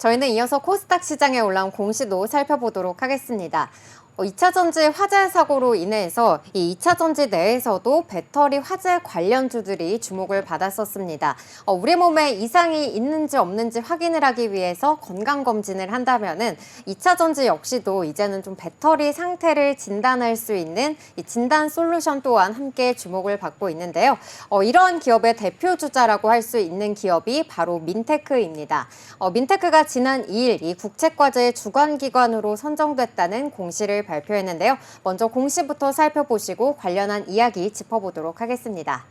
저희는 이어서 코스닥 시장에 올라온 공시도 살펴보도록 하겠습니다. 2차 전지 화재 사고로 인해서 이 2차 전지 내에서도 배터리 화재 관련주들이 주목을 받았었습니다. 어, 우리 몸에 이상이 있는지 없는지 확인을 하기 위해서 건강 검진을 한다면은 2차 전지 역시도 이제는 좀 배터리 상태를 진단할 수 있는 이 진단 솔루션 또한 함께 주목을 받고 있는데요. 어, 이러한 기업의 대표 주자라고 할 수 있는 기업이 바로 민테크입니다. 어, 민테크가 지난 2일 이 국책과제의 주관 기관으로 선정됐다는 공시를 발표했는데요. 먼저 공시부터 살펴보시고 관련한 이야기 짚어보도록 하겠습니다.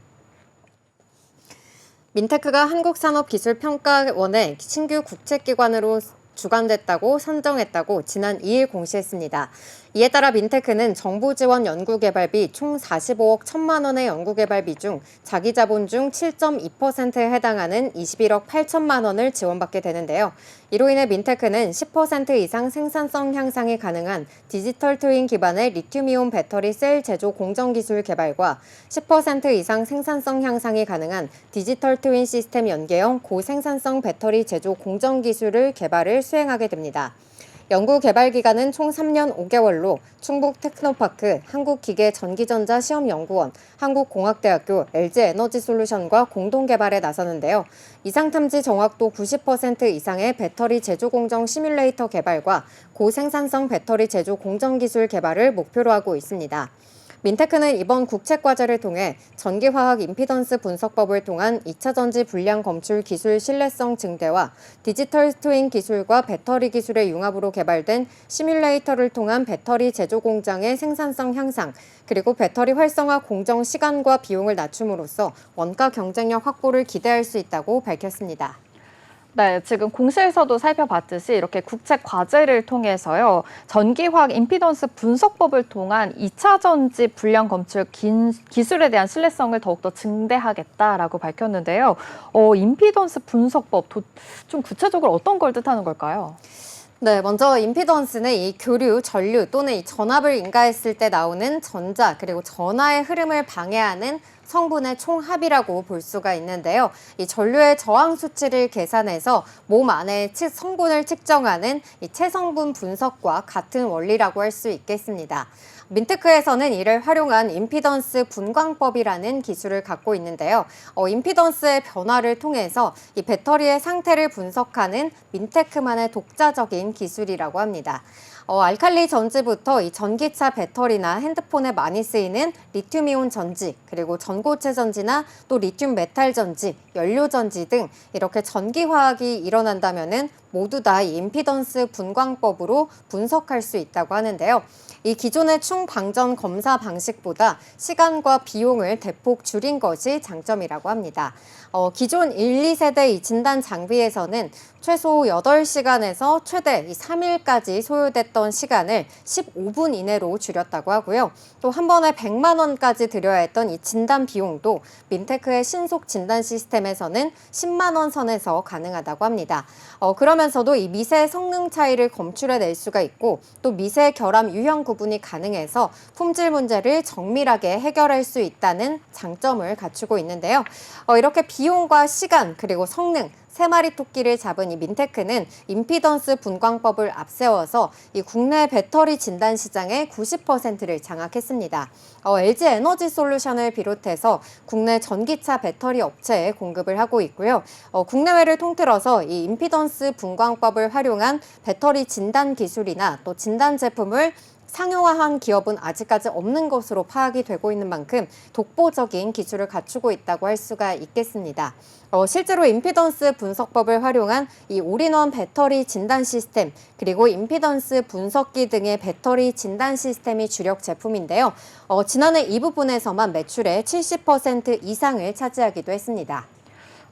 민테크가 한국산업기술평가원의 신규 국책기관으로 주관됐다고 선정했다고 지난 2일 공시했습니다. 이에 따라 민테크는 정부 지원 연구개발비 총 45억 1천만 원의 연구개발비 중 자기 자본 중 7.2%에 해당하는 21억 8천만 원을 지원받게 되는데요. 이로 인해 민테크는 10% 이상 생산성 향상이 가능한 디지털 트윈 기반의 리튬이온 배터리 셀 제조 공정 기술 개발과 10% 이상 생산성 향상이 가능한 디지털 트윈 시스템 연계형 고생산성 배터리 제조 공정 기술을 개발을 수행하게 됩니다. 연구 개발 기간은 총 3년 5개월로 충북 테크노파크, 한국기계전기전자 시험연구원, 한국공학대학교, LG에너지솔루션과 공동 개발에 나서는데요. 이상 탐지 정확도 90% 이상의 배터리 제조 공정 시뮬레이터 개발과 고생산성 배터리 제조 공정 기술 개발을 목표로 하고 있습니다. 민테크는 이번 국책과제를 통해 전기화학 임피던스 분석법을 통한 2차 전지 불량 검출 기술 신뢰성 증대와 디지털 트윈 기술과 배터리 기술의 융합으로 개발된 시뮬레이터를 통한 배터리 제조 공장의 생산성 향상, 그리고 배터리 활성화 공정 시간과 비용을 낮춤으로써 원가 경쟁력 확보를 기대할 수 있다고 밝혔습니다. 네, 지금 공시에서도 살펴봤듯이 이렇게 국책 과제를 통해서요. 전기화학 임피던스 분석법을 통한 2차 전지 불량 검출 긴, 기술에 대한 신뢰성을 더욱더 증대하겠다라고 밝혔는데요. 어, 임피던스 분석법 도, 좀 구체적으로 어떤 걸 뜻하는 걸까요? 네, 먼저 임피던스는 이 교류, 전류 또는 이 전압을 인가했을 때 나오는 전자 그리고 전하의 흐름을 방해하는 성분의 총합이라고 볼 수가 있는데요. 이 전류의 저항 수치를 계산해서 몸 안에 성분을 측정하는 이 체성분 분석과 같은 원리라고 할 수 있겠습니다. 민테크에서는 이를 활용한 임피던스 분광법이라는 기술을 갖고 있는데요. 어, 임피던스의 변화를 통해서 이 배터리의 상태를 분석하는 민테크만의 독자적인 기술이라고 합니다. 어, 알칼리 전지부터 이 전기차 배터리나 핸드폰에 많이 쓰이는 리튬이온 전지, 그리고 전고체 전지나 또 리튬 메탈 전지, 연료 전지 등 이렇게 전기 화학이 일어난다면은 모두 다 임피던스 분광법으로 분석할 수 있다고 하는데요. 이 기존의 충방전 검사 방식보다 시간과 비용을 대폭 줄인 것이 장점이라고 합니다. 어, 기존 1, 2세대 이 진단 장비에서는 최소 8시간에서 최대 3일까지 소요됐던 시간을 15분 이내로 줄였다고 하고요. 또 한 번에 100만 원까지 들여야 했던 이 진단 비용도 민테크의 신속 진단 시스템에서는 10만 원 선에서 가능하다고 합니다. 어, 그러면서도 이 미세 성능 차이를 검출해낼 수가 있고 또 미세 결함 유형 구분이 가능해서 품질 문제를 정밀하게 해결할 수 있다는 장점을 갖추고 있는데요. 어, 이렇게 비용과 시간 그리고 성능 세 마리 토끼를 잡은 이 민테크는 임피던스 분광법을 앞세워서 이 국내 배터리 진단 시장의 90%를 장악했습니다. 어, LG 에너지 솔루션을 비롯해서 국내 전기차 배터리 업체에 공급을 하고 있고요. 어, 국내외를 통틀어서 이 임피던스 분광법을 활용한 배터리 진단 기술이나 또 진단 제품을 상용화한 기업은 아직까지 없는 것으로 파악이 되고 있는 만큼 독보적인 기술을 갖추고 있다고 할 수가 있겠습니다. 어, 실제로 임피던스 분석법을 활용한 이 올인원 배터리 진단 시스템 그리고 임피던스 분석기 등의 배터리 진단 시스템이 주력 제품인데요. 어, 지난해 이 부분에서만 매출의 70% 이상을 차지하기도 했습니다.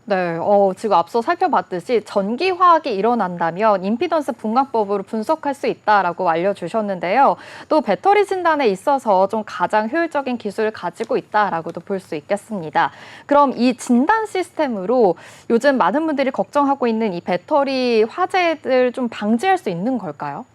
네, 어, 지금 앞서 살펴봤듯이 전기 화학이 일어난다면 임피던스 분광법으로 분석할 수 있다라고 알려주셨는데요. 또 배터리 진단에 있어서 좀 가장 효율적인 기술을 가지고 있다라고도 볼 수 있겠습니다. 그럼 이 진단 시스템으로 요즘 많은 분들이 걱정하고 있는 이 배터리 화재들 좀 방지할 수 있는 걸까요?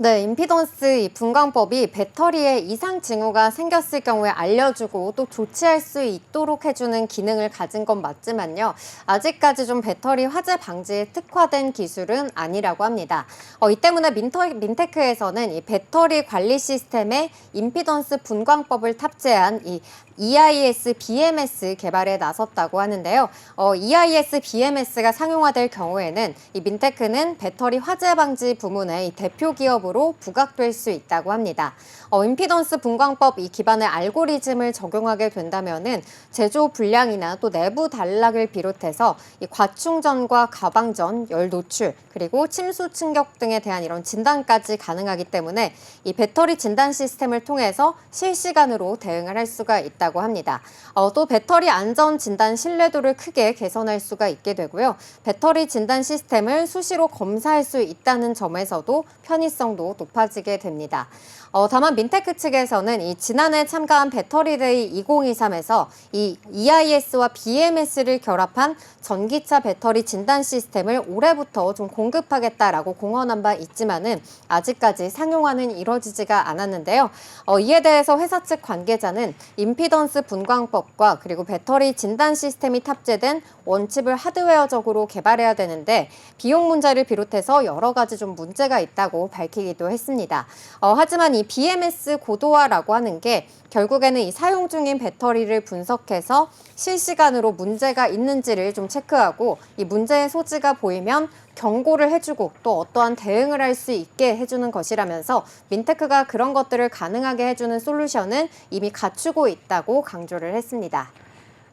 네, 임피던스 이 분광법이 배터리에 이상 징후가 생겼을 경우에 알려주고 또 조치할 수 있도록 해주는 기능을 가진 건 맞지만요. 아직까지 좀 배터리 화재 방지에 특화된 기술은 아니라고 합니다. 어, 이 때문에 민터, 민테크에서는 이 배터리 관리 시스템에 임피던스 분광법을 탑재한 이 EIS BMS 개발에 나섰다고 하는데요. 어, EIS BMS가 상용화될 경우에는 이 민테크는 배터리 화재 방지 부문의 이 대표 기업으로 부각될 수 있다고 합니다. 어, 임피던스 분광법 이 기반의 알고리즘을 적용하게 된다면은 제조 불량이나 또 내부 단락을 비롯해서 이 과충전과 가방전, 열 노출 그리고 침수 충격 등에 대한 이런 진단까지 가능하기 때문에 이 배터리 진단 시스템을 통해서 실시간으로 대응을 할 수가 있다 고 합니다. 어, 또 배터리 안전 진단 신뢰도를 크게 개선할 수가 있게 되고요. 배터리 진단 시스템을 수시로 검사할 수 있다는 점에서도 편의성도 높아지게 됩니다. 어, 다만 민테크 측에서는 이 지난해 참가한 배터리데이 2023에서 이 EIS와 BMS를 결합한 전기차 배터리 진단 시스템을 올해부터 좀 공급하겠다라고 공언한 바 있지만은 아직까지 상용화는 이뤄지지가 않았는데요. 어, 이에 대해서 회사 측 관계자는 임피던 스 분광법과 그리고 배터리 진단 시스템이 탑재된 원칩을 하드웨어적으로 개발해야 되는데 비용 문제를 비롯해서 여러 가지 좀 문제가 있다고 밝히기도 했습니다. 어, 하지만 이 BMS 고도화라고 하는 게 결국에는 이 사용 중인 배터리를 분석해서 실시간으로 문제가 있는지를 좀 체크하고 이 문제의 소지가 보이면 경고를 해주고 또 어떠한 대응을 할 수 있게 해주는 것이라면서 민테크가 그런 것들을 가능하게 해주는 솔루션은 이미 갖추고 있다고 강조를 했습니다.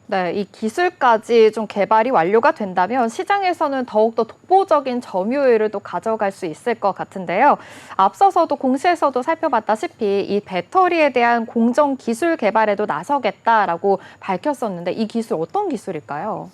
네, 이 기술까지 좀 개발이 완료가 된다면 시장에서는 더욱더 독보적인 점유율을 또 가져갈 수 있을 것 같은데요. 앞서서도 공시에서도 살펴봤다시피 이 배터리에 대한 공정 기술 개발에도 나서겠다라고 밝혔었는데 이 기술 어떤 기술일까요?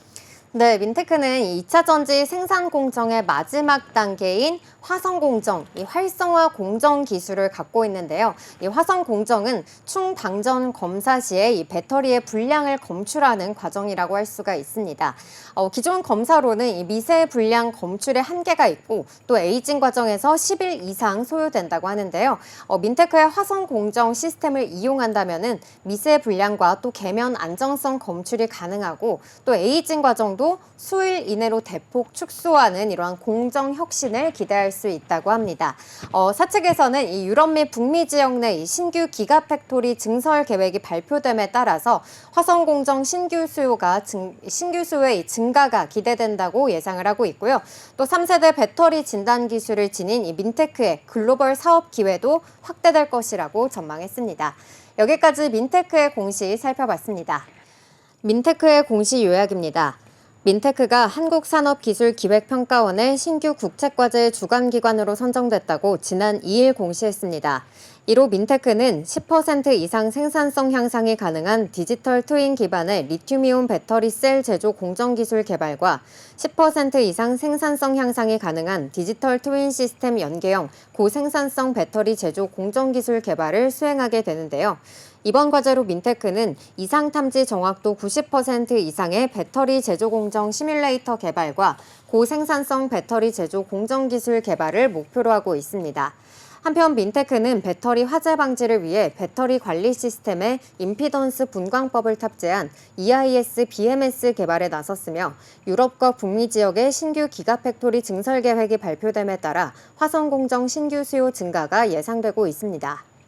네, 민테크는 이 2차 전지 생산 공정의 마지막 단계인 화성 공정, 이 활성화 공정 기술을 갖고 있는데요. 이 화성 공정은 충방전 검사 시에 이 배터리의 분량을 검출하는 과정이라고 할 수가 있습니다. 어, 기존 검사로는 이 미세 분량 검출에 한계가 있고 또 에이징 과정에서 10일 이상 소요된다고 하는데요. 어, 민테크의 화성 공정 시스템을 이용한다면은 미세 분량과 또 계면 안정성 검출이 가능하고 또 에이징 과정도 수일 이내로 대폭 축소하는 이러한 공정 혁신을 기대할 수 있다고 합니다. 어, 사측에서는 이 유럽 및 북미 지역 내 이 신규 기가 팩토리 증설 계획이 발표됨에 따라서 화성 공정 신규 수요가 증, 신규 수요의 이 증가가 기대된다고 예상을 하고 있고요. 또 3세대 배터리 진단 기술을 지닌 이 민테크의 글로벌 사업 기회도 확대될 것이라고 전망했습니다. 여기까지 민테크의 공시 살펴봤습니다. 민테크의 공시 요약입니다. 민테크가 한국산업기술기획평가원의 신규 국책과제 주관기관으로 선정됐다고 지난 2일 공시했습니다. 이로 민테크는 10% 이상 생산성 향상이 가능한 디지털 트윈 기반의 리튬이온 배터리 셀 제조 공정 기술 개발과 10% 이상 생산성 향상이 가능한 디지털 트윈 시스템 연계형 고생산성 배터리 제조 공정 기술 개발을 수행하게 되는데요. 이번 과제로 민테크는 이상 탐지 정확도 90% 이상의 배터리 제조 공정 시뮬레이터 개발과 고생산성 배터리 제조 공정 기술 개발을 목표로 하고 있습니다. 한편 민테크는 배터리 화재 방지를 위해 배터리 관리 시스템에 임피던스 분광법을 탑재한 EIS BMS 개발에 나섰으며 유럽과 북미 지역의 신규 기가팩토리 증설 계획이 발표됨에 따라 화성 공정 신규 수요 증가가 예상되고 있습니다.